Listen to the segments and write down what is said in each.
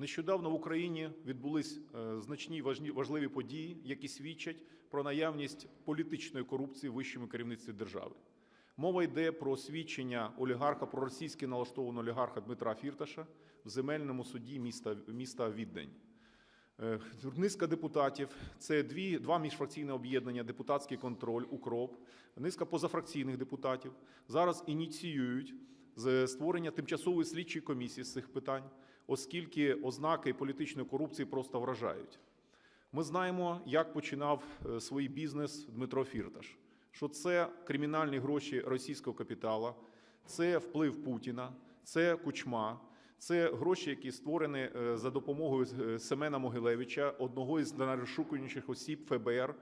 Нещодавно в Україні відбулись е, значні важливі події, які свідчать про наявність політичної корупції в вищому керівництві держави. Мова йде про свідчення олігарха, проросійськи налаштованого олігарха Дмитра Фірташа в земельному суді міста, міста Віддень. Е, Низка депутатів, це дві, два міжфракційні об'єднання, депутатський контроль, укроп, низка позафракційних депутатів зараз ініціюють з- створення тимчасової слідчої комісії з цих питань, оскільки ознаки політичної корупції просто вражають. Ми знаємо, як починав е, свій бізнес Дмитро Фірташ, що це кримінальні гроші російського капіталу, це вплив Путіна, це кучма, це гроші, які створені е, за допомогою е, Семена Могилевича, одного із найрозшукуваніших осіб ФБР.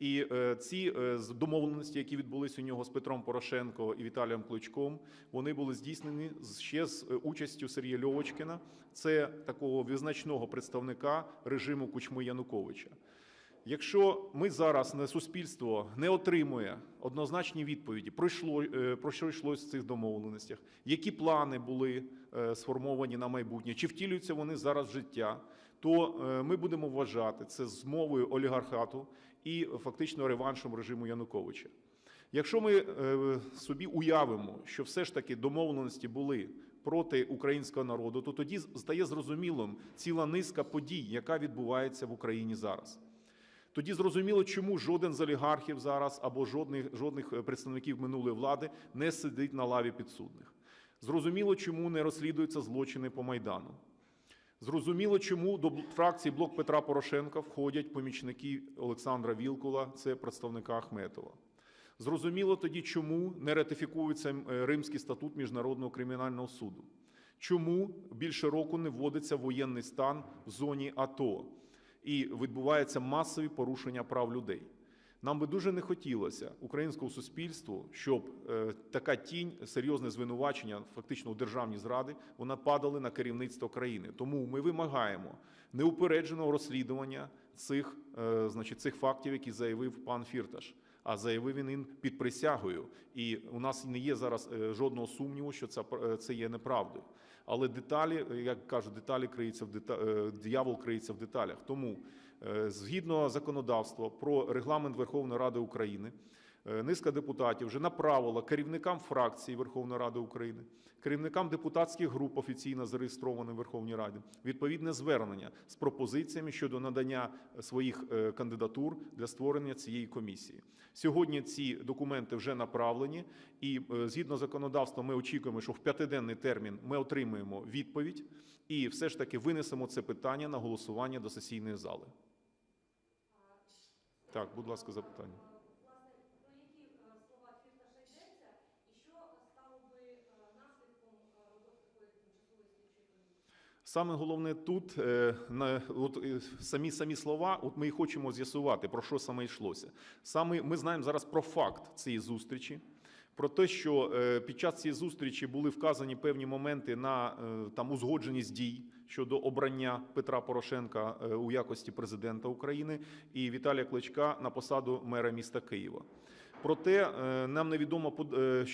І е, ці е, домовленості, які відбулись у нього з Петром Порошенко і Віталієм Кличком, вони були здійснені ще з е, участю Сергія Льовочкіна, це такого визначного представника режиму Кучми Януковича. Якщо ми зараз не суспільство не отримує однозначні відповіді, про що, е, про що йшлось в цих домовленостях, які плани були сформовані на майбутнє, чи втілюються вони зараз в життя, то ми будемо вважати це змовою олігархату і фактично реваншем режиму Януковича. Якщо ми е, собі уявимо, що все ж таки домовленості були проти українського народу, то тоді стає зрозумілим ціла низка подій, яка відбувається в Україні зараз. Тоді зрозуміло, чому жоден з олігархів зараз або жодних, жодних е, представників минулої влади не сидить на лаві підсудних. Зрозуміло, чому не розслідуються злочини по Майдану. Зрозуміло, чому до фракції Блок Петра Порошенка входять помічники Олександра Вілкула, це представника Ахметова. Зрозуміло тоді, чому не ратифікується е, Римський статут Міжнародного кримінального суду. Чому більше року не вводиться воєнний стан в зоні АТО і відбуваються масові порушення прав людей. Нам би дуже не хотілося українському суспільству, щоб е, така тінь, серйозне звинувачення, фактично у державній зради, вона падали на керівництво країни. Тому ми вимагаємо неупередженого розслідування цих, е, значить, цих фактів, які заявив пан Фірташ. А заявив він під присягою, і у нас не є зараз е, жодного сумніву, що це, це є неправдою. Але деталі, як кажуть, деталі криються в дета... диявол криється в деталях. Тому згідно законодавства про регламент Верховної Ради України. е, Низка депутатів вже направила керівникам фракції Верховної Ради України, керівникам депутатських груп офіційно зареєстрованих в Верховній Раді відповідне звернення з пропозиціями щодо надання своїх е, кандидатур для створення цієї комісії. Сьогодні ці документи вже направлені, і е, згідно законодавства, ми очікуємо, що в п'ятиденний термін ми отримаємо відповідь і все ж таки винесемо це питання на голосування до сесійної зали. Так, будь ласка, запитання. Саме головне тут е, на от е, самі самі слова. От ми і хочемо з'ясувати про що саме йшлося. Саме ми знаємо зараз про факт цієї зустрічі. Про те, що е, під час цієї зустрічі були вказані певні моменти на е, там узгодженість дій щодо обрання Петра Порошенка е, у якості президента України і Віталія Кличка на посаду мера міста Києва. Проте е, нам невідомо е,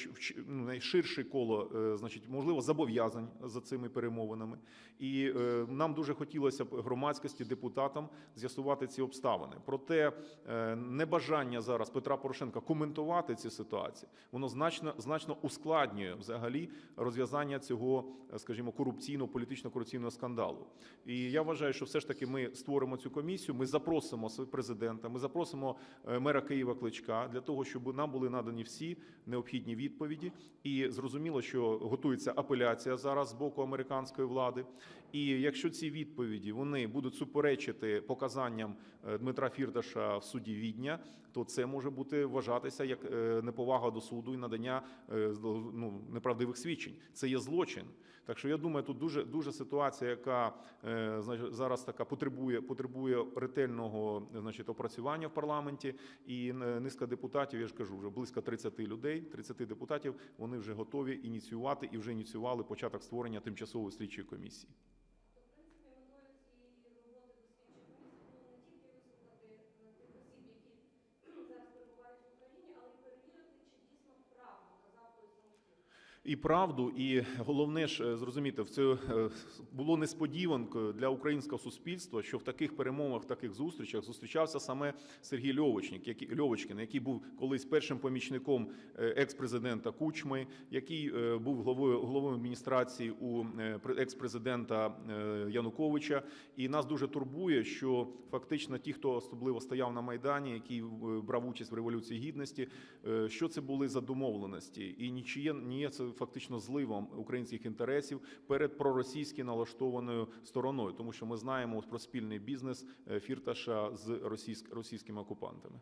ну, найширше коло, е, значить, можливо, зобов'язань за цими перемовинами. І нам дуже хотілося б громадськості, депутатам з'ясувати ці обставини. Проте небажання зараз Петра Порошенка коментувати ці ситуації, воно значно значно ускладнює взагалі розв'язання цього, скажімо, корупційного політично-корупційного скандалу. І я вважаю, що все ж таки ми створимо цю комісію. Ми запросимо президента, ми запросимо мера Києва Кличка для того, щоб нам були надані всі необхідні відповіді. І зрозуміло, що готується апеляція зараз з боку американської влади. І якщо ці відповіді вони будуть суперечити показанням е, Дмитра Фірдаша в суді Відня, то це може бути вважатися як е, неповага до суду і надання е, ну, неправдивих свідчень. Це є злочин. Так що я думаю, тут дуже дуже ситуація, яка зараз така потребує потребує ретельного значить, опрацювання в парламенті. І низка депутатів, я ж кажу, вже близько 30 людей, 30 депутатів, вони вже готові ініціювати і вже ініціювали початок створення тимчасової слідчої комісії. То, в принципі, метою цієї роботи до слідчої комісії було не тільки вислухати е, тих осіб, які зараз перебувають в Україні, але й перевірити, чи дійсно правду казав той самий Фірташ. І правду, і головне ж е, зрозуміти, це було несподіванкою для українського суспільства, що в таких перемовах, таких зустрічах зустрічався саме Сергій Льовочник, який Льовочкін, який був колись першим помічником е, екс-президента Кучми, який е, був головою головою адміністрації у екс-президента Януковича. І нас дуже турбує, що фактично ті, хто особливо стояв на майдані, який брав участь в революції гідності, що це були за домовленості, і нічиє є це фактично зливом українських інтересів перед проросійськи налаштованою стороною, тому що ми знаємо про спільний бізнес е, Фірташа з російськ- російськими окупантами.